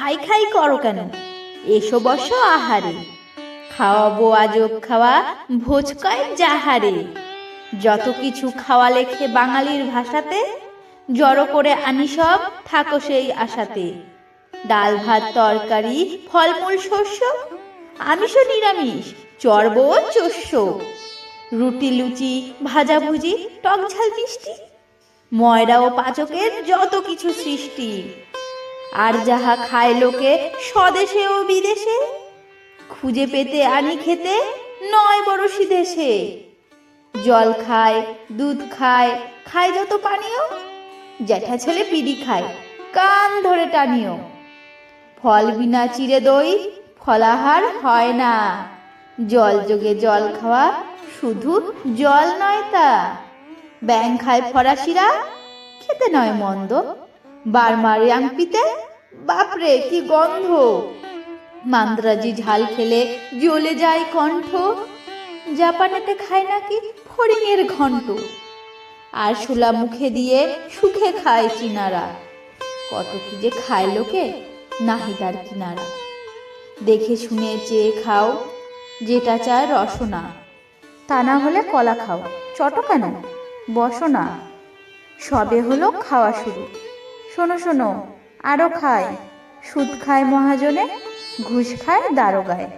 খাই খাই করো কেন? এসো বসো আহারে। খাওয়াবো আজব খাওয়া ভোজ কয় যাহারে। যত কিছু খাওয়া লেখে বাঙালির ভাষাতে, জড়ো করে আনি সব, থাকো সেই আশাতে। ডাল ভাত, তরকারি, ফলমূল, শস্য আমিষ নিরামিষ চর্ব চস্য। রুটি, লুচি, ভাজাভুজি, টক ঝাল, মিষ্টি, ময়রা ও পাচকের যত কিছু সৃষ্টি। আর যাহা খায় লোকে স্বদেশে ও বিদেশে, খুঁজে পেতে আনি খেতে নয় বড়শি দেশে। জল খায়, দুধ খায় খায় যত পানীয়, জ্যাঠা ছেলে পিড়ি খায়, কান ধরে টানিও। ফল বিনা চিড়ে দই, ফলাহার হয় না। জল যোগে জল খাওয়া শুধু জল নয় তা। ব্যাং খায় ফরাসিরা, খেতে নয় মন্দ বারমারি আংপিতে বাপরে, কি গন্ধ! মান্দ্রাজি ঝাল খেলে জ্বলে যায় কণ্ঠ। জাপানেতে খায় নাকি ফড়িংয়ের ঘন্ট আর শোলা মুখে দিয়ে সুখে খায় চিনারা। কত কি যে খায় লোকে, নাহিদার কিনারা। দেখে শুনে চেয়ে খাও, যেটা চায় রসনা। তা না হলে কলা খাও, চট কেন? বসো না। সবে হলো খাওয়া শুরু। শোনো শোনো। আরও খায়। সুদ খায় মহাজনে ঘুষ খায় দারোগায়।